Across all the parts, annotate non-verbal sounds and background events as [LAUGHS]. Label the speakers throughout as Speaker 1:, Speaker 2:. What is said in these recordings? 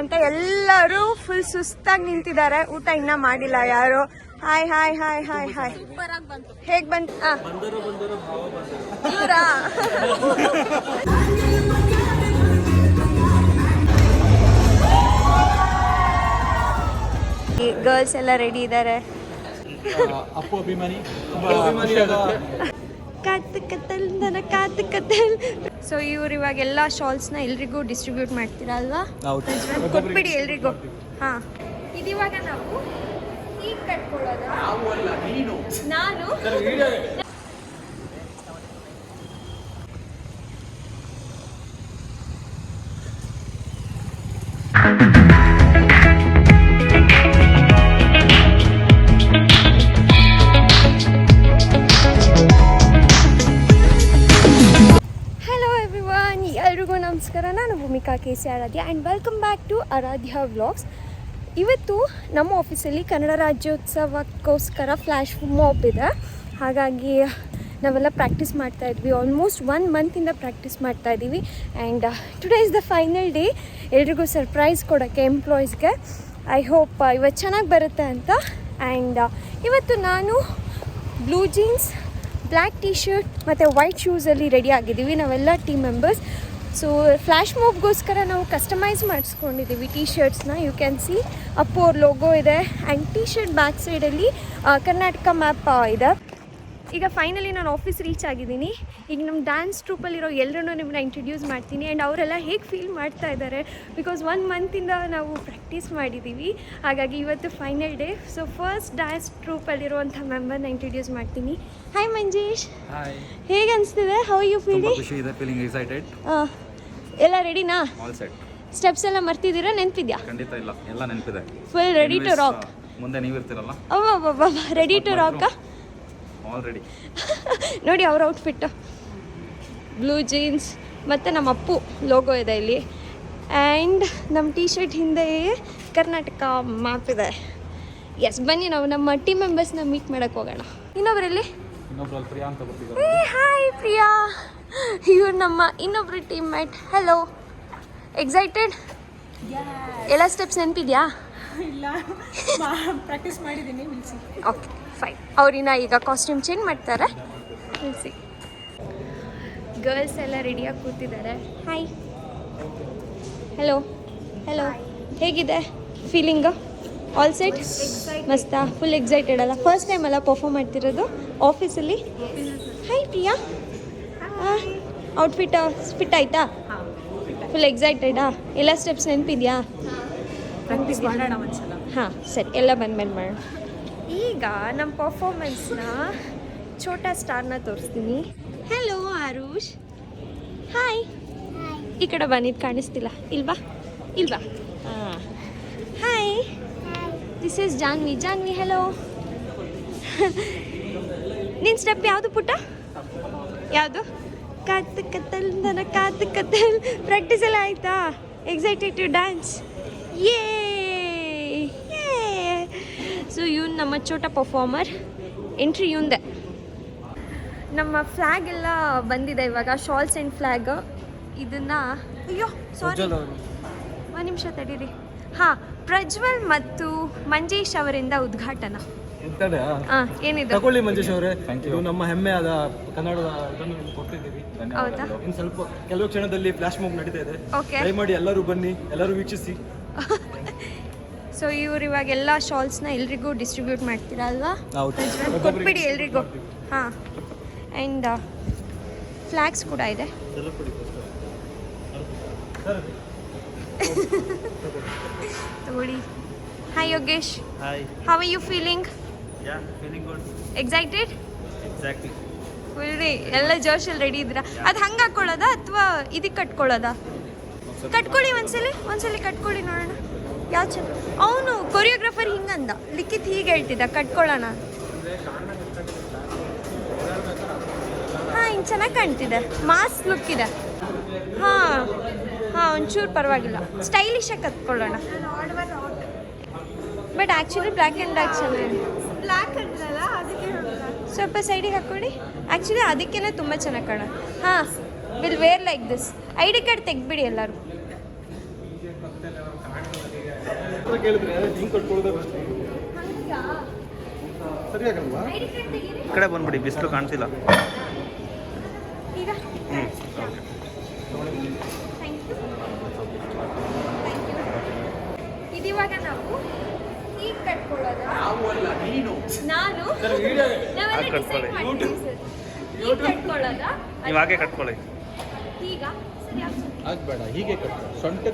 Speaker 1: ಅಂತ ಎಲ್ಲರೂ ಫುಲ್ ಸುಸ್ತಾಗಿ ನಿಂತಿದ್ದಾರೆ. ಊಟ ಇನ್ನ ಮಾಡಿಲ್ಲ ಯಾರು. Hi hi hi hi hi ಹೇಗ್ ಬಂತು. ಇವ್ರಾ? ಈ ಗರ್ಲ್ಸ್ ಎಲ್ಲ ರೆಡಿ ಇದ್ದಾರೆ. ಕಾತು ಕತ್ತಲ್ ನನ್ನ ಕಾತ್ ಕತ್ತಲ್. ಸೊ ಇವ್ರು ಇವಾಗ ಎಲ್ಲ ಶಾಲ್ಸ್ನ ಎಲ್ರಿಗೂ ಡಿಸ್ಟ್ರಿಬ್ಯೂಟ್ ಮಾಡ್ತೀರಾ ಅಲ್ವಾ. ಕೊಟ್ಬಿಡಿ ಎಲ್ರಿಗೂ. ಹಾ. ಇದಿವಾಗ ನಾವು ಈಗ ಕಟ್ಕೊಳ್ಳೋದ? ನಾನು. Bhoomika C Aaradhya and welcome back to Aaradhya vlogs ಇವತ್ತು ನಮ್ಮ ಆಫೀಸಲ್ಲಿ ಕನ್ನಡ ರಾಜ್ಯೋತ್ಸವಕ್ಕೋಸ್ಕರ ಫ್ಲ್ಯಾಶ್ ಮಾಪ್ ಇದೆ. ಹಾಗಾಗಿ ನಾವೆಲ್ಲ ಪ್ರಾಕ್ಟೀಸ್ ಮಾಡ್ತಾ ಇದ್ವಿ. ಆಲ್ಮೋಸ್ಟ್ ಒನ್ ಮಂತಿಂದ ಪ್ರಾಕ್ಟೀಸ್ ಮಾಡ್ತಾ ಇದ್ದೀವಿ. And today is the final day ಎಲ್ರಿಗೂ ಸರ್ಪ್ರೈಸ್ ಕೊಡೋಕ್ಕೆ ಎಂಪ್ಲಾಯೀಸ್ಗೆ ಐ ಹೋಪ್ ಇವತ್ತು ಚೆನ್ನಾಗಿ ಬರುತ್ತೆ ಅಂತ. ಆ್ಯಂಡ್ ಇವತ್ತು ನಾನು blue jeans black T shirt ಮತ್ತು ವೈಟ್ ಶೂಸಲ್ಲಿ ರೆಡಿ ಆಗಿದ್ದೀವಿ. ನಾವೆಲ್ಲ ಟೀಮ್ ಮೆಂಬರ್ಸ್ ಸೊ ಫ್ಲ್ಯಾಶ್ ಮೂವ್ಗೋಸ್ಕರ ನಾವು ಕಸ್ಟಮೈಸ್ ಮಾಡಿಸ್ಕೊಂಡಿದ್ದೀವಿ ಟಿ ಶರ್ಟ್ಸ್ನ ಯು ಕ್ಯಾನ್ ಸಿ ಅಪ್ಪು ಅವ್ರ ಲೋಗೋ ಇದೆ ಆ್ಯಂಡ್ ಟಿ ಶರ್ಟ್ ಬ್ಯಾಕ್ ಸೈಡಲ್ಲಿ ಕರ್ನಾಟಕ ಮ್ಯಾಪ್ ಇದೆ. ಈಗ ಫೈನಲಿ ನಾನು ಆಫೀಸ್ ರೀಚ್ ಆಗಿದ್ದೀನಿ. ಈಗ ನಮ್ಮ ಡ್ಯಾನ್ಸ್ ಟ್ರೂಪಲ್ಲಿರೋ ಎಲ್ಲರೂ ನಿಮ್ಮನ್ನ ಇಂಟ್ರಡ್ಯೂಸ್ ಮಾಡ್ತೀನಿ. ಆ್ಯಂಡ್ ಅವರೆಲ್ಲ ಹೇಗೆ ಫೀಲ್ ಮಾಡ್ತಾ ಇದ್ದಾರೆ ಬಿಕಾಸ್ ಒನ್ ಮಂತಿಂದ ನಾವು ಪ್ರಾಕ್ಟೀಸ್ ಮಾಡಿದ್ದೀವಿ ಹಾಗಾಗಿ ಇವತ್ತು final day so first dance ಟ್ರೂಪಲ್ಲಿರುವಂಥ ಮೆಂಬರ್ನ ಇಂಟ್ರಡ್ಯೂಸ್ ಮಾಡ್ತೀನಿ. ಹಾಯ್ ಮಂಜೇಶ್ ಹೇಗೆ ಅನಿಸ್ತಿದೆ? ಹೌ ಯು ಫೀಲಿಂಗ್
Speaker 2: ಎಕ್ಸೈಟೆಡ್
Speaker 1: ಎಲ್ಲ ರೆಡಿನಾ ಸ್ಟೆಪ್ಸ್ ಎಲ್ಲ ಮರ್ತಿದ್ದೀರಾ? ನೆನಪಿದ್ಯಾ?
Speaker 2: ಖಂಡಿತ ಇಲ್ಲ. ಎಲ್ಲ ನೆನಪಿದೆ.
Speaker 1: ಫುಲ್ ರೆಡಿ ಟು ರಾಕ್
Speaker 2: ಮುಂದೆ ನೀವು ಇರ್ತೀರಲ್ಲ
Speaker 1: ಅವ್ವ ರೆಡಿ ಟು ರಾಕ್
Speaker 2: ಆಲ್ರೆಡಿ [LAUGHS]
Speaker 1: ನೋಡಿ ಅವ್ರ ಔಟ್ಫಿಟ್ಟು ಬ್ಲೂ ಜೀನ್ಸ್ ಮತ್ತು ನಮ್ಮ ಅಪ್ಪು ಲೋಗೋ ಇದೆ ಇಲ್ಲಿ. ಆ್ಯಂಡ್ ನಮ್ಮ ಟೀ ಶರ್ಟ್ ಹಿಂದೆಯೇ ಕರ್ನಾಟಕ ಮ್ಯಾಪ್ ಇದೆ. ಎಸ್ ಬನ್ನಿ ನಾವು ನಮ್ಮ ಟೀಮ್ ಮೆಂಬರ್ಸ್ನ ಮೀಟ್ ಮಾಡೋಕೆ ಹೋಗೋಣ. ಇನ್ನೊಬ್ಬರಲ್ಲಿ ಹಾಯ್ ಪ್ರಿಯಾ. ಇವ್ರು ನಮ್ಮ ಇನ್ನೊಬ್ರು ಟೀಮ್ ಮೇಟ್ ಹಲೋ ಎಕ್ಸೈಟೆಡ್ ಎಲ್ಲ ಸ್ಟೆಪ್ಸ್ ನೆನಪಿದ್ಯಾ?
Speaker 3: ಇಲ್ಲ. ಪ್ರಾಕ್ಟೀಸ್ ಮಾಡಿದ್ದೀನಿ ವಿಲ್ಸಿ
Speaker 1: ಓಕೆ ಫೈನ್ ಅವ್ರಿನ ಈಗ ಕಾಸ್ಟ್ಯೂಮ್ ಚೇಂಜ್ ಮಾಡ್ತಾರೆ. ಸಿ ಗರ್ಲ್ಸ್ ಎಲ್ಲ ರೆಡಿಯಾಗಿ ಕೂತಿದ್ದಾರೆ. ಹಾಯ್ ಹಲೋ ಹಲೋ ಹೇಗಿದೆ ಫೀಲಿಂಗು ಆಲ್ ಸೆಟ್ ಮಸ್ತಾ? ಫುಲ್ ಎಕ್ಸೈಟೆಡ್ ಅಲ್ಲ? ಫಸ್ಟ್ ಟೈಮ್ ಅಲ್ಲ ಪರ್ಫಾರ್ಮ್ ಮಾಡ್ತಿರೋದು? ಆಫೀಸಲ್ಲಿ ಹಾಯ್ ಪ್ರಿಯಾ ಔಟ್ಫಿಟ್ ಫಿಟ್ ಆಯ್ತಾ? ಫುಲ್ ಎಕ್ಸೈಟೆಡಾ ಎಲ್ಲ ಸ್ಟೆಪ್ಸ್ ನೆನಪಿದ್ಯಾ?
Speaker 3: ಪ್ರಾಕ್ಟೀಸ್ ಮಾಡೋಣ ಒಂದ್ಸಲ.
Speaker 1: ಹಾಂ ಸರಿ ಎಲ್ಲ ಬಂದ್ಮೇಲೆ ಮಾಡೋಣ ಈಗ ನಮ್ಮ ಪರ್ಫಾರ್ಮೆನ್ಸ್ನ ಛೋಟಾ ಸ್ಟಾರ್ನ ತೋರಿಸ್ತೀನಿ. ಹಲೋ ಆರುಷ್. ಹಾಯ್ ಈ ಕಡೆ ಬಂದಿದ್ದು ಕಾಣಿಸ್ತಿಲ್ಲ. ಇಲ್ವಾ ಇಲ್ವಾ ಹಾಂ. Hi this is Janvi Janvi hello ನಿನ್ನ ಸ್ಟೆಪ್ ಯಾವುದು ಪುಟ್ಟ? ಯಾವುದು? ಕಾತು ಕತ್ತಲ್ ನನ್ನ ಕಾತು ಕತ್ತಲ್. ಪ್ರಾಕ್ಟೀಸ್ ಎಲ್ಲ ಆಯ್ತಾ? ಎಕ್ಸೈಟೆಡ್ ಟು ಡ್ಯಾನ್ಸ್ ಯೇ ಸೊ ಇವನು ನಮ್ಮ ಚೋಟ ಪರ್ಫಾರ್ಮರ್ ಎಂಟ್ರಿ ಇವಂದೆ ನಮ್ಮ ಫ್ಲ್ಯಾಗ್ ಎಲ್ಲ ಬಂದಿದೆ ಇವಾಗ ಶಾಲ್ಸ್ ಆ್ಯಂಡ್ ಫ್ಲ್ಯಾಗ್ ಇದನ್ನ ಅಯ್ಯೋ ಸಾರಿ ಒಂದು ನಿಮಿಷ ತಡೀರಿ ಹಾಂ ಪ್ರಜ್ವಲ್ ಮತ್ತು ಮಂಜೇಶ್ ಅವರಿಂದ ಉದ್ಘಾಟನ ಹಾಂ ಏನಿದೆ
Speaker 4: ತಗೊಳ್ಳಿ ಮಂಜೇಶ್ ಅವರೇ. ಇದು ನಮ್ಮ ಹೆಮ್ಮೆಯಾದ ಕನ್ನಡದ ಇದನ್ನು ನಿಮ್ಗೆ ಕೊಟ್ಟಿದ್ದೀವಿ.
Speaker 1: ಹೌದಾ?
Speaker 4: ಇನ್ನು ಸ್ವಲ್ಪ ಕೆಲವು ಕ್ಷಣದಲ್ಲಿ ಫ್ಲಾಶ್ ಮೂವ್ ನಡೀತಾ ಇದೆ.
Speaker 1: ಓಕೆ
Speaker 4: ದಯಮಾಡಿ ಎಲ್ಲರೂ ಬನ್ನಿ ಎಲ್ಲರೂ ವೀಕ್ಷಿಸಿ. [LAUGHS]
Speaker 1: ಸೊ ಇವ್ರು ಇವಾಗ ಎಲ್ಲ ಶಾಲ್ಸ್ನ ಎಲ್ರಿಗೂ ಡಿಸ್ಟ್ರಿಬ್ಯೂಟ್ ಮಾಡ್ತೀರಾ ಅಲ್ವಾ?
Speaker 4: ಹೌದು.
Speaker 1: ಪ್ರಜ್ವಲ್ ಕೊಟ್ಬಿಡಿ ಎಲ್ರಿಗೂ. ಹಾಂ. ಆ್ಯಂಡ್ ಫ್ಲ್ಯಾಗ್ಸ್ ಕೂಡ ಇದೆ. [LAUGHS] ತಗೊಳ್ಳಿ. Hi Yogesh. How are you feeling excited ಎಲ್ಲ ಜೋಶಲ್ಲಿ ರೆಡಿ ಇದ್ದೀರಾ? ಅದು ಹಂಗೆ ಹಾಕ್ಕೊಳ್ಳೋದಾ ಅಥವಾ ಇದಕ್ಕೆ ಕಟ್ಕೊಳ್ಳೋದಾ? ಕಟ್ಕೊಳ್ಳಿ ಒಂದ್ಸಲಿ ಒಂದ್ಸಲಿ ಕಟ್ಕೊಳ್ಳಿ ನೋಡೋಣ. ಯಾವ ಚೆನ್ನ ಅವನು ಕೊರಿಯೋಗ್ರಾಫರ್ ಹಿಂಗಂದ. ಲಿಖಿತ್ ಹೀಗೆ ಹೇಳ್ತಿದ್ದ ಕಟ್ಕೊಳ್ಳೋಣ ಹಾಂ ಹಿಂಗೆ ಚೆನ್ನಾಗಿ ಕಾಣ್ತಿದೆ. ಮಾಸ್ ಲುಕ್ ಇದೆ. ಹಾಂ ಹಾಂ ಒಂಚೂರು ಪರವಾಗಿಲ್ಲ. ಸ್ಟೈಲಿಶಾಗಿ ಕತ್ಕೊಳ್ಳೋಣ but actually black and black
Speaker 3: ಚೆನ್ನಾಗಿದೆ.
Speaker 1: ಸ್ವಲ್ಪ ಸೈಡಿಗೆ ಹಾಕ್ಕೊಳ್ಳಿ. ಆ್ಯಕ್ಚುಲಿ ಅದಕ್ಕೇನೆ ತುಂಬ ಚೆನ್ನಾಗಿ ಕಾಣ ಹಾಂ will wear like this I D card ತೆಗ್ಬಿಡಿ ಎಲ್ಲರೂ.
Speaker 4: ಹತ್ರ ಕೇಳಿದ್ರೆ ಹಿಂಗೆ ಕಟ್ಕೊಳ್ಳೋದೇ ಬೆಸ್ಟ್
Speaker 2: ಈ ಕಡೆ ಬಂದ್ಬಿಡಿ ಬಿಸಿಲು ಕಾಣ್ತಿಲ್ಲ.
Speaker 1: ಈಗ?
Speaker 2: ಹ್ಞೂ
Speaker 1: ಥ್ಯಾಂಕ್ ಯು ಇದಿವಾಗ ನಾವು ಈಗ ಕಟ್ಕೊಳ್ಳೋದ? ನಾನು. ನಾವೆಲ್ಲ
Speaker 2: ಹಾಗ್
Speaker 1: ಡಿಸೈಡ್
Speaker 2: ಕಟ್ಕೊಳ್ಳಿ.
Speaker 1: ಮಾಡ್ತೀವಿ ಸರ್. ಈಗ ಕಟ್ಕೊಳ್ಳೋದ?
Speaker 2: ನೀವು ಹಾಗೆ ಕಟ್ಕೊಳ್ಳಿ.
Speaker 1: ಈಗ ಸರಿ ಆಗ್ತದೆ
Speaker 4: ಆಗ್ಬೇಡ ಹೀಗೆ ಸೊಂಟ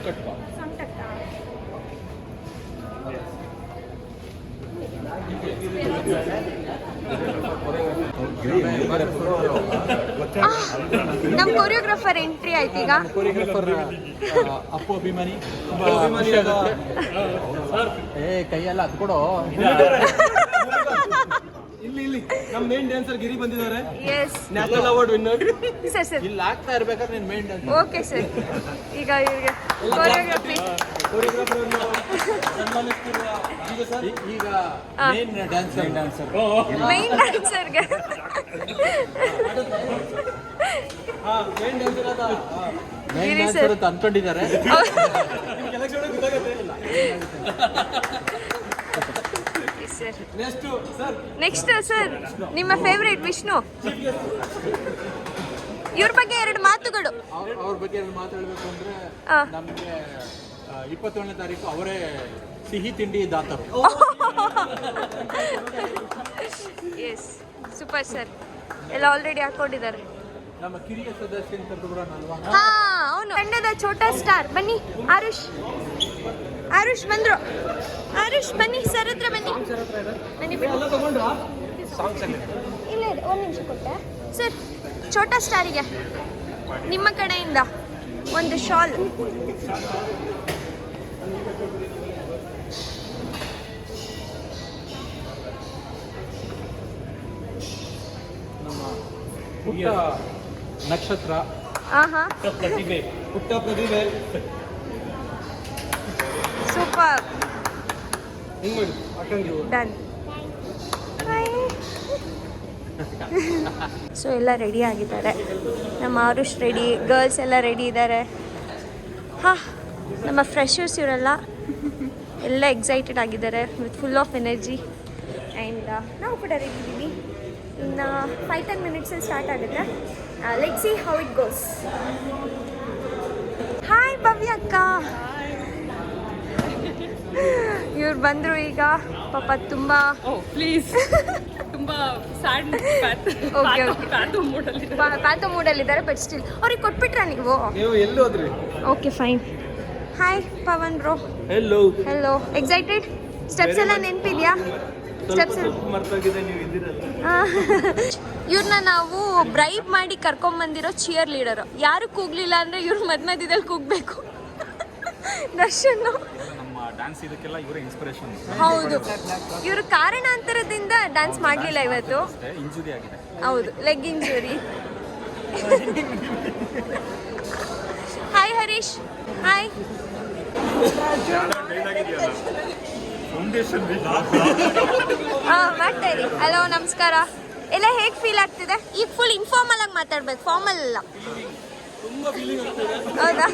Speaker 1: ನಮ್ಮ ಕೊರಿಯೋಗ್ರಾಫರ್ ಎಂಟ್ರಿ ಆಯ್ತು ಈಗ.
Speaker 5: ಕೊರಿಯೋಗ್ರಾಫರ್ ಅಪ್ಪು ಅಭಿಮಾನಿ. ಏ ಕೈಯೆಲ್ಲ ಹತ್ಕೊಡೋ
Speaker 4: ಇಲ್ಲಿ. ಇಲ್ಲಿ ನಮ್ಮ ಮೇನ್ ಡ್ಯಾನ್ಸರ್ ಗಿರಿ ಬಂದಿದ್ದಾರೆ.
Speaker 1: Yes
Speaker 4: national award winner
Speaker 1: sir sir
Speaker 5: ಇಲ್ಲಿ ಆಗ್ತಾ ಇರ್ಬೇಕಾದ್ರೆ ನೀನು ಮೇನ್
Speaker 1: ಓಕೆ ಸರ್ ಈಗ ಇವ್ರಿಗೆ
Speaker 4: ಈಗ ಸರ್
Speaker 5: ಈಗ
Speaker 1: ಆ.
Speaker 5: ಮೇನ್ ಡ್ಯಾನ್ಸರ್ ಡ್ಯಾನ್ಸರ್
Speaker 1: ಮೈನ್
Speaker 4: ಹಾ ಮೇನ್ ಡ್ಯಾನ್ಸರ್ ಅದ
Speaker 5: ಮೇನ್
Speaker 1: ಗಿರಿ
Speaker 5: ಡ್ಯಾನ್ಸರ್
Speaker 1: sir.
Speaker 5: ಅಂತ ಅನ್ಕೊಂಡಿದ್ದಾರೆ.
Speaker 4: ಕೆಲಕ್ಷನ್ ಗೊತ್ತಾಗುತ್ತೆ
Speaker 1: sir
Speaker 4: next sir
Speaker 1: next sir ನಿಮ್ಮ ಫೇವ್ರೇಟ್ ವಿಷ್ಣು ಇವ್ರ ಬಗ್ಗೆ ಎರಡು ಮಾತುಗಳು.
Speaker 5: ಅವ್ರ- ಬಗ್ಗೆ ಏನ್ ಮಾತಾಡ್ಬೇಕು ಅಂದ್ರೆ ನಮ್ಗೆ ಇಪ್ಪತ್ತೇಳನೇ ತಾರೀಕು ಅವರೇ ಸಿಹಿ ತಿಂಡಿ ದಾತರು.
Speaker 1: ಎಸ್ ಸೂಪರ್ ಸರ್ ಎಲ್ಲ ಆಲ್ರೆಡಿ ಹಾಕೊಂಡಿದ್ದಾರೆ.
Speaker 5: ನಮ್ಮ ಕಿರಿಯ ಸದಸ್ಯ ಕರೆದುಬಿಡೋಣಲ್ವಾ
Speaker 1: ಹಾ ಅವನು. ತಂಡದ ಛೋಟಾ ಸ್ಟಾರ್ ಬನ್ನಿ ಆರುಷ್. ಆರುಷ್ ಬಂದ್ರು. ಆರುಷ್ ಬನ್ನಿ ಸರ್ ಹತ್ರ ಬನ್ನಿ. ಬನ್ನಿ ಬನ್ನಿ. ಇಲ್ಲ ಇದೆ ಒಂದು ನಿಮಿಷ ಕೊಟ್ಟೆ. ಸರ್ ಛೋಟಾ ಸ್ಟಾರಿಗೆ ನಿಮ್ಮ ಕಡೆಯಿಂದ ಒಂದು ಶಾಲ್
Speaker 5: ಪುಟ್ಟ ನಕ್ಷತ್ರ.
Speaker 4: ಪ್ರತಿಭೆ. ಪುಟ್ಟ ಪ್ರತಿಭೆ.
Speaker 1: ಸೂಪರ್.
Speaker 4: ಹಿಂಗ್ ಮಾಡಿ? ಅಕ್ಕಂಗೆ
Speaker 1: ಡನ್. [LAUGHS] ಸೊ ಎಲ್ಲ ರೆಡಿ ಆಗಿದ್ದಾರೆ. ನಮ್ಮ ಆರುಷ್ ರೆಡಿ ಗರ್ಲ್ಸ್ ಎಲ್ಲ ರೆಡಿ ಇದ್ದಾರೆ. ಹಾ ನಮ್ಮ ಫ್ರೆಶರ್ಸ್ ಇವರೆಲ್ಲ ಎಲ್ಲ ಎಕ್ಸೈಟೆಡ್ ಆಗಿದ್ದಾರೆ with full of energy and ನಾವು ಕೂಡ ರೆಡಿ ಇದ್ದೀವಿ. ಫೈವ್ ಟೆನ್ ಮಿನಿಟ್ಸಲ್ಲಿ ಸ್ಟಾರ್ಟ್ ಆಗುತ್ತೆ. Let see how it goes hi Bhavya ಅಕ್ಕ ಇವ್ರು ಬಂದರು ಈಗ. ಪಾಪ ತುಂಬ
Speaker 3: ಪ್ಲೀಸ್ ತುಂಬ ಸ್ಯಾಡ್
Speaker 1: ಪಾತ ಮೂಡಲ್ಲಿದ್ದಾರೆ ಬಟ್ ಸ್ಟಿಲ್ ಅವ್ರಿಗೆ ಕೊಟ್ಬಿಟ್ರಾ ನೀವು? Okay fine hi Pavan bro
Speaker 4: hello
Speaker 1: hello excited steps ಎಲ್ಲ ನೆನಪಿದ್ಯಾ? ಸ್ಟೆಪ್ಸ್
Speaker 4: ಮರ್ತೋಗಿದೆ ನೀವು ಇದ್ದೀರಲ್ಲ. [LAUGHS]
Speaker 1: ಇವ್ರನ್ನ ನಾವು ಬ್ರೈಬ್ ಮಾಡಿ ಕರ್ಕೊಂಬಂದಿರೋ ಚಿಯರ್ ಲೀಡರು ಯಾರು ಕೂಗ್ಲಿಲ್ಲ ಅಂದರೆ ಇವ್ರ ಮದ್ ಮಧ್ಯದಲ್ಲಿ ಕೂಗಬೇಕು. ದರ್ಶನ್. ಹೌದು. ಇವರು ಕಾರಣಾಂತರದಿಂದ ಡ್ಯಾನ್ಸ್ ಮಾಡಲಿಲ್ಲ ಇವತ್ತು. ಹೌದು leg injury hi Harish hi ಹಾಂ ಮಾಡ್ತಾ ಇರಿ. ಹಲೋ ನಮಸ್ಕಾರ. ಎಲ್ಲ ಹೇಗೆ ಫೀಲ್ ಆಗ್ತಿದೆ? ಈಗ ಫುಲ್ ಇನ್ಫಾರ್ಮಲ್ ಆಗಿ ಮಾತಾಡ್ಬೇಕು ಫಾರ್ಮಲ್ ಅಲ್ಲ.
Speaker 4: ತುಂಬಾ ಫೀಲಿಂಗ್ ಆಗ್ತಿದೆ.
Speaker 1: ಹೌದಾ?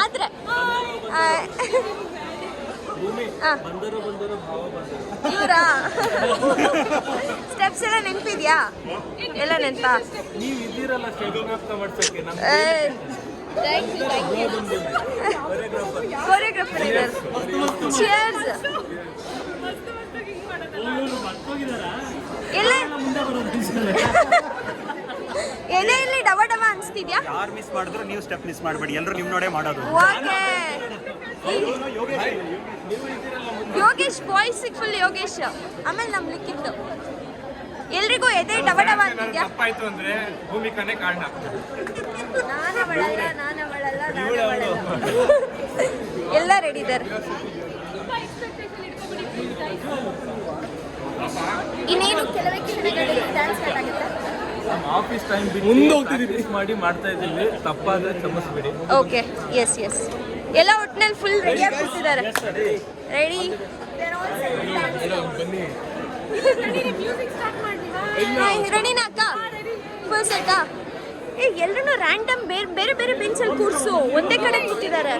Speaker 1: ಆದ್ರೆ ಆ,
Speaker 4: ಭೂಮಿ
Speaker 1: ಆ.
Speaker 4: ಬಂದರು ಬಂದರು ಭಾವ ಬಂದರು.
Speaker 1: ಇವ್ರಾ? ಸ್ಟೆಪ್ಸ್ ಎಲ್ಲ ನೆನಪಿದ್ಯಾ? ಎಲ್ಲ ನೆನಪಾ? ಕೊರಿಯೋಗ್ರಾಫರ್ ಇದ್ದಾರೆ. ಚಿಯರ್ಸ್ ಎಲ್ಲ ಎಲೆ ಇಲ್ಲಿ. ಡವ ಡವ ಅನ್ಸ್ತಿದ್ಯಾ?
Speaker 6: ಯಾರು ಮಿಸ್ ಮಾಡಿದ್ರು ನೀವು ಸ್ಟೆಪ್ ಮಿಸ್ ಮಾಡಬೇಡಿ. ಎಲ್ಲರೂ ನಿಮ್ಮ ನೋಡೇ ಮಾಡೋದು.
Speaker 1: Okay. Yogesh boys full Yogesh. ಆಮೇಲೆ ನಮ್ ಲಿಕ್ಕಿತ್ತು ಎಲ್ರಿಗೂ ಎದೆ ಡವ ಡವ ಅಂತಿದ್ಯಾ?
Speaker 2: ತಪ್ಪಾಯ್ತು ಅಂದ್ರೆ ಭೂಮಿಕಾನೇ ಕಾರಣ.
Speaker 1: ನಾನವಳಲ್ಲ ನಾನು ಅವಳಲ್ಲ ಎಲ್ಲ ರೆಡಿ ಇದ್ದಾರೆ. ಇನ್ನೇನು ಕೆಲವೇ ಕ್ಷಣಗಳಲ್ಲಿ ಡ್ಯಾನ್ಸ್ ಆಗುತ್ತೆ?
Speaker 2: ನಮ್ಮ ಆಫೀಸ್ ಟೈಮ್ ಬಿಟ್ಟು
Speaker 4: ಮುಂದೆ ಹೋಗ್ತಿದ್ದೀವಿ.
Speaker 2: ಮಾಡಿ ಮಾಡ್ತಾ ಇದ್ದೀವಿ. ತಪ್ಪಾದ್ರೆ ಕ್ಷಮಿಸ್ಬಿಡಿ.
Speaker 1: ಓಕೆ ಎಸ್ ಎಸ್ ಎಲ್ಲ ಒಟ್ಟಿನಲ್ಲಿ ಫುಲ್ ರೆಡಿಯಾಗಿ ಕೂತಿದ್ದಾರೆ. ರೆಡಿ ರೆಡಿನಾ ಅಕ್ಕ? ಫಸ್ಟ್ ಅಕ್ಕ ಏ ಎಲ್ಲರೂ ರ್ಯಾಂಡಮ್ ಬೇರೆ ಬೇರೆ ಬೇರೆ ಬೆಂಚಲ್ಲಿ ಕೂರಿಸು. ಒಂದೇ ಕಡೆ ಕೂತಿದ್ದಾರೆ.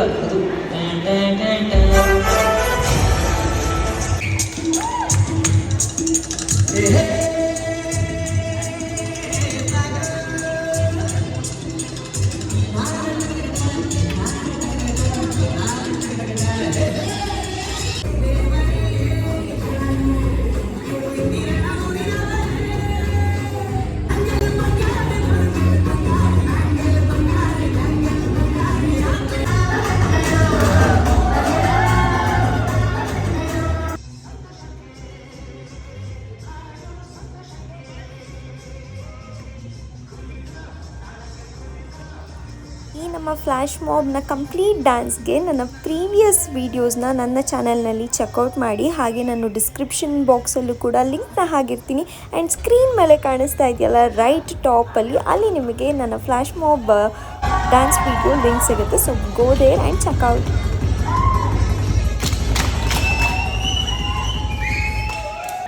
Speaker 1: ಈ ಫ್ಲ್ಯಾಶ್ ಮಾಬ್ನ ಕಂಪ್ಲೀಟ್ ಡ್ಯಾನ್ಸ್ಗೆ ನನ್ನ ಪ್ರೀವಿಯಸ್ ವೀಡಿಯೋಸ್ನ ನನ್ನ ಚಾನಲ್ನಲ್ಲಿ ಚೆಕ್ಔಟ್ ಮಾಡಿ, ಹಾಗೆ ನಾನು ಡಿಸ್ಕ್ರಿಪ್ಷನ್ ಬಾಕ್ಸಲ್ಲೂ ಕೂಡ ಲಿಂಕ್ನ ಹಾಕಿರ್ತೀನಿ ಆ್ಯಂಡ್ ಸ್ಕ್ರೀನ್ ಮೇಲೆ ಕಾಣಿಸ್ತಾ ಇದೆಯಲ್ಲ, ರೈಟ್ ಟಾಪಲ್ಲಿ, ಅಲ್ಲಿ ನಿಮಗೆ ನನ್ನ flash mob dance video link ಸಿಗುತ್ತೆ. So, go there and check out.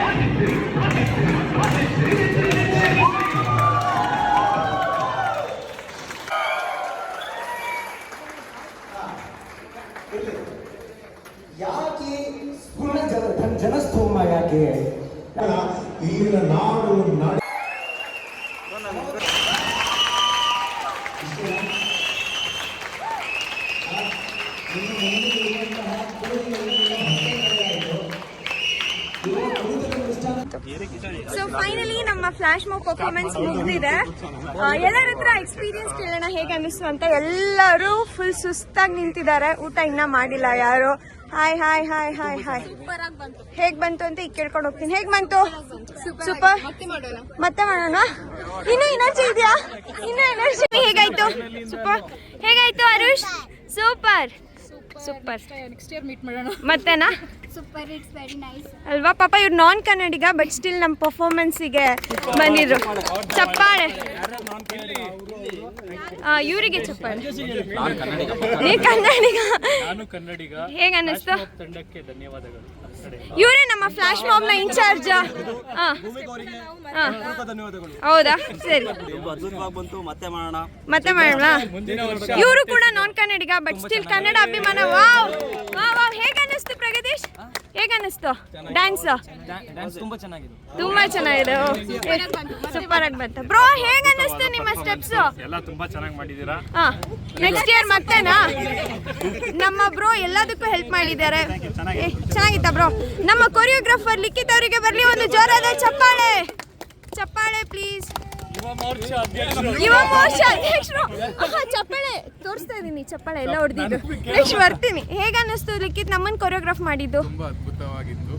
Speaker 7: ಯಾಕೆ ಜನಸ್ತೋಮ
Speaker 8: ಇಲ್ಲಿನ ನಾಡು ನಾಡು.
Speaker 1: ಸೊ ಫೈನಲಿ ನಮ್ಮ ಫ್ಲಾಶ್ ಮೋ ಪರ್ಫಾರ್ಮೆನ್ಸ್ ಮುಗಿದಿದೆ. ಎಲ್ಲರ ಹತ್ರ ಎಕ್ಸ್ಪೀರಿಯನ್ಸ್ ಕೇಳೋಣ ಹೇಗೆ ಅನ್ನಿಸ್ತು ಅಂತ ಎಲ್ಲರೂ ಫುಲ್ ಸುಸ್ತಾಗಿ ನಿಂತಿದ್ದಾರೆ. ಊಟ ಇನ್ನ ಮಾಡಿಲ್ಲ ಯಾರು. Hi hi hi hi hi ಹೇಗ್ ಬಂತು ಅಂತ ಈಗ ಕೇಳ್ಕೊಂಡು ಹೋಗ್ತೀನಿ. ಹೇಗ್ ಬಂತು? ಸೂಪರ್ ಮತ್ತೆ ಮಾಡೋಣ? ಇನ್ನೂ ಎನರ್ಜಿ ಇದೆಯಾ? ಇನ್ನು ಎನರ್ಜಿ ಹೇಗಾಯ್ತು? ಸೂಪರ್ ಹೇಗಾಯ್ತು Arush? Super super
Speaker 3: next year meet ಮಾಡೋಣ.
Speaker 1: ಮತ್ತೆನಾ?
Speaker 9: ಸೂಪರ್ ಇಟ್ಸ್ ವೆರಿ ನೈಸ್
Speaker 1: ಅಲ್ವಾ? ಪಾಪ ಇವ್ರು ನಾನ್ ಕನ್ನಡಿಗ ಬಟ್ ಸ್ಟಿಲ್ ನಮ್ಮ ಪರ್ಫಾರ್ಮೆನ್ಸಿಗೆ ಬಂದಿದ್ರು. ಚಪ್ಪಾಳೆ. ಆ, ಇವರಿಗೆ ಚಪ್ಪಾಳೆ. ನೀ ಕನ್ನಡಿಗ
Speaker 4: ನಾನು ಕನ್ನಡಿಗ
Speaker 1: ಹೇಗ ಅನ್ನಿಸ್ತು
Speaker 4: ತಂಡಕ್ಕೆ ಧನ್ಯವಾದಗಳು.
Speaker 1: ಇವರೇ ನಮ್ಮ ಫ್ಲಾಶ್ ಮಾಬ್ನ ಇನ್ಚಾರ್ಜ್. ಹೌದಾ? ಸರಿ.
Speaker 6: ಮತ್ತೆ ಮಾಡೋಣ?
Speaker 1: ಮತ್ತೆ ಇವರು ಕೂಡ non Kannadiga but still Kannada ಅಭಿಮಾನ. ವಾವ್. ವಾವ್ ಹೇಗ ಹೇಗ ಅನ್ನಿಸ್ತು ಡ್ಯಾನ್ಸ್
Speaker 2: ತುಂಬಾ ಚೆನ್ನಾಗಿದೆ.
Speaker 1: ತುಂಬಾ ಚೆನ್ನಾಗಿದೆ. ಸೂಪರ್ ಆಗಿ ಬಂತು. ಬ್ರೋ ಹೇಗ ಅನಿಸ್ತು ನಿಮ್ಮ ಸ್ಟೆಪ್ಸ್
Speaker 4: ಎಲ್ಲ ತುಂಬಾ ಚೆನ್ನಾಗಿ ಮಾಡಿದೀರಾ
Speaker 1: ಹಾ. ನೆಕ್ಸ್ಟ್ ಇಯರ್ ಮತ್ತೆನಾ? ನಮ್ಮ ಬ್ರೋ ಎಲ್ಲದಕ್ಕೂ ಹೆಲ್ಪ್ ಮಾಡಿದ್ದಾರೆ. ಚೆನ್ನಾಗಿತ್ತಾ ಬ್ರೋ ನಮ್ಮ ಕೊರಿಯೋಗ್ರಾಫರ್ ಲಿಖಿತ್ ಅವರಿಗೆ ಬರಲಿ ಒಂದು ಜೋರಾದ ಚಪ್ಪಾಳೆ. ಚಪ್ಪಾಳೆ ಪ್ಲೀಸ್ ಯುವ ಮೋರ್ಚಾ ಅಧ್ಯಕ್ಷರು. ಆಹಾ, ಚಪ್ಪಾಳೆ ತೋರಿಸ್ತಾ ಇದೀನಿ ಚಪ್ಪಾಳೆ ಎಲ್ಲ ಹೊಡೆದಿದ್ದು. ನೆಕ್ಸ್ಟ್ ಬರ್ತೀನಿ. ಹೇಗ ಅನ್ನಿಸ್ತು ಲಿಖಿತ್ ನಮ್ಮನ್ನ ಕೊರಿಯೋಗ್ರಾಫ್ ಮಾಡಿದ್ದು?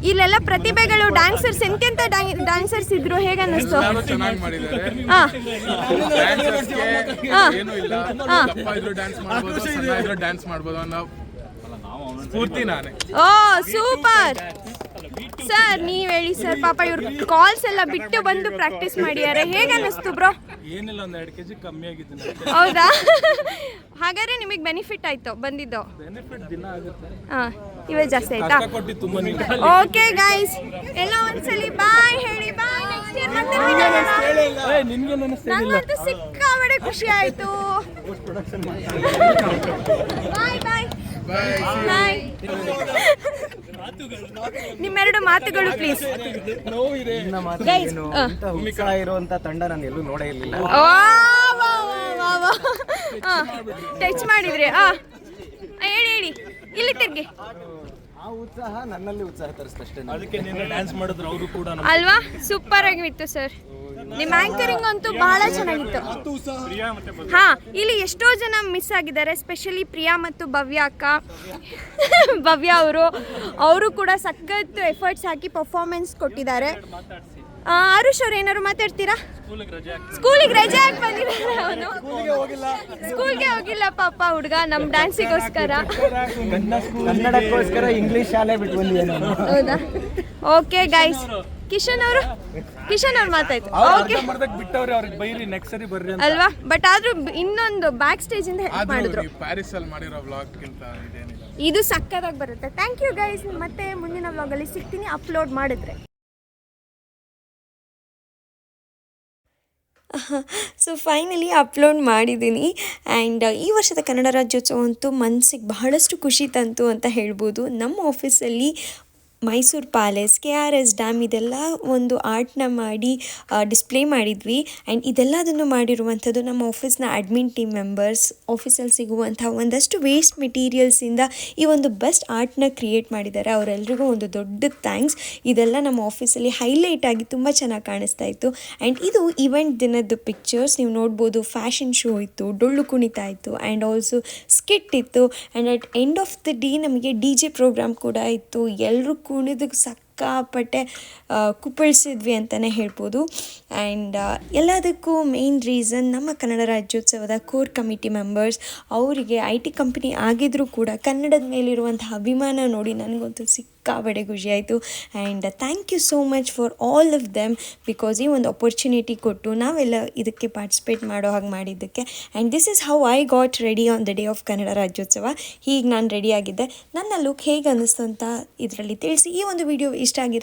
Speaker 1: ಇಲ್ಲೆಲ್ಲ ಪ್ರತಿಭೆಗಳು ಡ್ಯಾನ್ಸರ್ಸ್ ಎಂತೆಂತ ಡ್ಯಾನ್ಸರ್ಸ್ ಇದ್ರು? ಹೇಗ ಅನ್ನಿಸ್ತು?
Speaker 10: ಚೆನ್ನಾಗಿ ಮಾಡಿದ್ದಾರೆ.
Speaker 1: ಹಾ.
Speaker 10: ಏನೂ ಇಲ್ಲ.
Speaker 1: ಹಾ.
Speaker 10: ದಪ್ಪ ಇದ್ರು ಡ್ಯಾನ್ಸ್ ಮಾಡ್ಬೋದು ಸಣ್ಣ ಇದ್ರು ಡ್ಯಾನ್ಸ್ ಮಾಡ್ಬೋದು ಅನ್ನೋ ಸ್ಫೂರ್ತಿ ನಾನೇ.
Speaker 1: ಓ ಸೂಪರ್. ಸರ್ ನೀವ್ ಹೇಳಿ ಸರ್ ಪಾಪ ಇವ್ರ ಕಾಲ್ಸ್ ಎಲ್ಲ ಬಿಟ್ಟು ಬಂದು ಪ್ರಾಕ್ಟೀಸ್ ಮಾಡಿದ್ದಾರೆ. ಹೇಗೆ ಅನ್ನಿಸ್ತು ಬ್ರೋ
Speaker 4: ಏನಿಲ್ಲ ಒಂದ್ ಎರಡು ಕೆಜಿ ಕಮ್ಮಿ ಆಗಿದ್ದೀನಿ
Speaker 1: ಹೌದಾ? ಹಾಗಾದ್ರೆ ನಿಮಗೆ ಬೆನಿಫಿಟ್ ಆಯ್ತು ಬಂದಿದ್ದು.
Speaker 4: ಬೆನಿಫಿಟ್ ದಿನ ಆಗುತ್ತೆ.
Speaker 1: ಹಾ ಇವೇ ಜಾಸ್ತಿ ಆಯ್ತಾ?
Speaker 4: ಕೊಟ್ಟು ತುಂಬಾ
Speaker 1: ಓಕೆ ಗೈಸ್ ಎಲ್ಲ ಒಂದ್ಸಲಿ ಬಾಯ್ ಹೇಳಿ ಬಾಯ್ ನೆಕ್ಸ್ಟ್ ಇಯರ್ ಮತ್ತೆ meet ಆಗೋಣ.
Speaker 4: ನಿನ್ಗೆ
Speaker 1: ನಂಗಂತೂ ಸಿಕ್ಕಾಬಡೆ ಖುಷಿ ಆಯ್ತು. ಬಾಯ್ ಬಾಯ್ ಬಾಯ್ ನಿಮ್ಮೆರಡು ಮಾತುಗಳು ಪ್ಲೀಸ್ ಗೈಸ್
Speaker 7: ಇರುವಂತ ತಂಡ ನಾನು ಎಲ್ಲೂ ನೋಡೇ ಇರಲಿಲ್ಲ.
Speaker 1: ಟಚ್ ಮಾಡಿದ್ರಿ ಆ. ಹೇಳಿ ಹೇಳಿ. ಇಲ್ಲಿ ತಿರ್ಗಿ
Speaker 7: ಆ ಉತ್ಸಾಹ ನನ್ನಲ್ಲಿ ಉತ್ಸಾಹ ತರಿಸ್ತಷ್ಟೇ
Speaker 4: ಅದಕ್ಕೆ ಡ್ಯಾನ್ಸ್ ಮಾಡಿದ್ರು ಅವರು ಕೂಡ
Speaker 1: ಅಲ್ವಾ? ಸೂಪರ್ ಆಗಿತ್ತು ಸರ್ ನಿಮ್ಮ ಆಂಕರಿಂಗ್ ಅಂತೂ ಬಹಳ ಚೆನ್ನಾಗಿತ್ತು. ಹಾ ಇಲ್ಲಿ ಎಷ್ಟೋ ಜನ ಮಿಸ್ ಆಗಿದ್ದಾರೆ ಸ್ಪೆಷಲಿ ಪ್ರಿಯಾ ಮತ್ತು ಭವ್ಯ ಅಕ್ಕ. ಭವ್ಯ ಅವರು ಅವರು ಕೂಡ ಸಖತ್ ಎಫರ್ಟ್ಸ್ ಹಾಕಿ ಪರ್ಫಾರ್ಮೆನ್ಸ್ ಕೊಟ್ಟಿದ್ದಾರೆ. ಆರುಷ್ ಅವ್ರು ಏನಾದ್ರು ಮಾತಾಡ್ತೀರಾ? ಸ್ಕೂಲಿಗೆ ರಜೆ ಹಾಕಿ ಬಂದಿದ್ದಾರೆ ಅವನು. ಸ್ಕೂಲ್ಗೆ ಹೋಗಿಲ್ಲ ಪಾಪ ಹುಡುಗ ನಮ್ಮ ಡ್ಯಾನ್ಸಿಗೋಸ್ಕರ
Speaker 7: ಕನ್ನಡಕ್ಕೋಸ್ಕರ ಇಂಗ್ಲಿಷ್ ಶಾಲೆ ಬಿಟ್ಟು
Speaker 1: ಹೌದಾ? ಓಕೆ ಗೈಸ್ ಕಿಶನ್ ಅವರು? ಕಿಶನ್ ಅವ್ರು ಮಾತಾಯ್ತು. ಓಕೆ
Speaker 4: ಮಾಡ್ದಾಗ ಬಿಟ್ಟವ್ರೆ ಅವ್ರಿಗೆ ಬೈರಿ ನೆಕ್ಸ್ಟ್ ಸರಿ ಬರ್ರಿ ಅಂತ.
Speaker 1: ಅಲ್ವಾ? ಬಟ್ ಆದ್ರೂ ಇನ್ನೊಂದು ಬ್ಯಾಕ್ ಸ್ಟೇಜ್ ಇಂದ ಹೆಲ್ಪ್ ಮಾಡಿದ್ರು.
Speaker 10: ಈ ಪ್ಯಾರಿಸ್ ಅಲ್ಲಿ ಮಾಡಿರೋ ವ್ಲಾಗ್ಗಿಂತ ಇದೇನಿಲ್ಲ.
Speaker 1: ಇದು ಸಕ್ಕತ್ತಾಗಿ ಬರುತ್ತೆ. ಥ್ಯಾಂಕ್ ಯು ಗೈಸ್ ಮತ್ತೆ ಮುಂದಿನ ವ್ಲಾಗಲ್ಲಿ ಸಿಗ್ತೀನಿ. ಅಪ್ಲೋಡ್ ಮಾಡಿದ್ರೆ. ಸೊ ಫೈನಲಿ ಅಪ್ಲೋಡ್ ಮಾಡಿದ್ದೀನಿ. ಆ್ಯಂಡ್ ಈ ವರ್ಷದ ಕನ್ನಡ ರಾಜ್ಯೋತ್ಸವ ಅಂತೂ ಮನಸ್ಸಿಗೆ ಬಹಳಷ್ಟು ಖುಷಿ ತಂತು ಅಂತ ಹೇಳ್ಬೋದು. ನಮ್ಮ ಆಫೀಸಲ್ಲಿ Mysore palace, K R S dam ಇದೆಲ್ಲ ಒಂದು ಆರ್ಟ್ನ ಮಾಡಿ ಡಿಸ್ಪ್ಲೇ ಮಾಡಿದ್ವಿ. ಆ್ಯಂಡ್ ಇದೆಲ್ಲದನ್ನು ಮಾಡಿರುವಂಥದ್ದು ನಮ್ಮ ಆಫೀಸ್ನ ಅಡ್ಮಿನ್ ಟೀಮ್ ಮೆಂಬರ್ಸ್. ಆಫೀಸಲ್ಲಿ ಸಿಗುವಂಥ ಒಂದಷ್ಟು ವೇಸ್ಟ್ ಮೆಟೀರಿಯಲ್ಸಿಂದ ಈ ಒಂದು ಬೆಸ್ಟ್ ಆರ್ಟ್ನ ಕ್ರಿಯೇಟ್ ಮಾಡಿದ್ದಾರೆ. ಅವರೆಲ್ರಿಗೂ ಒಂದು ದೊಡ್ಡ ಥ್ಯಾಂಕ್ಸ್. ಇದೆಲ್ಲ ನಮ್ಮ ಆಫೀಸಲ್ಲಿ ಹೈಲೈಟ್ ಆಗಿ ತುಂಬ ಚೆನ್ನಾಗಿ ಕಾಣಿಸ್ತಾ ಇತ್ತು. ಆ್ಯಂಡ್ ಇದು ಇವೆಂಟ್ ದಿನದ ಪಿಕ್ಚರ್ಸ್. ನೀವು ನೋಡ್ಬೋದು, ಫ್ಯಾಷನ್ ಶೋ ಇತ್ತು, ಡೊಳ್ಳು ಕುಣಿತ ಇತ್ತು ಆ್ಯಂಡ್ ಆಲ್ಸೋ ಸ್ಕಿಟ್ ಇತ್ತು. And at end of the day ನಮಗೆ ಡಿ ಜೆ ಪ್ರೋಗ್ರಾಮ್ ಕೂಡ ಇತ್ತು. ಎಲ್ಲರೂ ಕುಣಿದು ಸಕ್ಕಾಪಟ್ಟೆ ಕುಪ್ಪಳಿಸಿದ್ವಿ ಅಂತಲೇ ಹೇಳ್ಬೋದು. ಆ್ಯಂಡ್ ಎಲ್ಲದಕ್ಕೂ ಮೇನ್ ರೀಸನ್ ನಮ್ಮ ಕನ್ನಡ ರಾಜ್ಯೋತ್ಸವದ ಕೋರ್ ಕಮಿಟಿ ಮೆಂಬರ್ಸ್ ಅವರಿಗೆ ಐ ಟಿ ಕಂಪನಿ ಆಗಿದ್ದರೂ ಕೂಡ ಕನ್ನಡದ ಮೇಲಿರುವಂಥ ಅಭಿಮಾನ ನೋಡಿ ನನಗಂತೂ ಸಿಕ್ಕಾಬಡೆ ಖುಷಿ ಆಯಿತು and thank you so much for all of them because ಈ ಒಂದು ಅಪರ್ಚುನಿಟಿ ಕೊಟ್ಟು ನಾವೆಲ್ಲ ಇದಕ್ಕೆ ಪಾರ್ಟಿಸಿಪೇಟ್ ಮಾಡೋ ಹಾಗೆ ಮಾಡಿದ್ದಕ್ಕೆ. And this is how I got ready on the day of Kannada Rajyotsava ಹೀಗೆ ನಾನು ರೆಡಿಯಾಗಿದ್ದೆ ನನ್ನ ಲುಕ್ ಹೇಗೆ ಅನ್ನಿಸ್ತು ಅಂತ ಇದರಲ್ಲಿ ತಿಳಿಸಿ. ಈ ಒಂದು ವಿಡಿಯೋ ಇಷ್ಟ ಆಗಿದೆ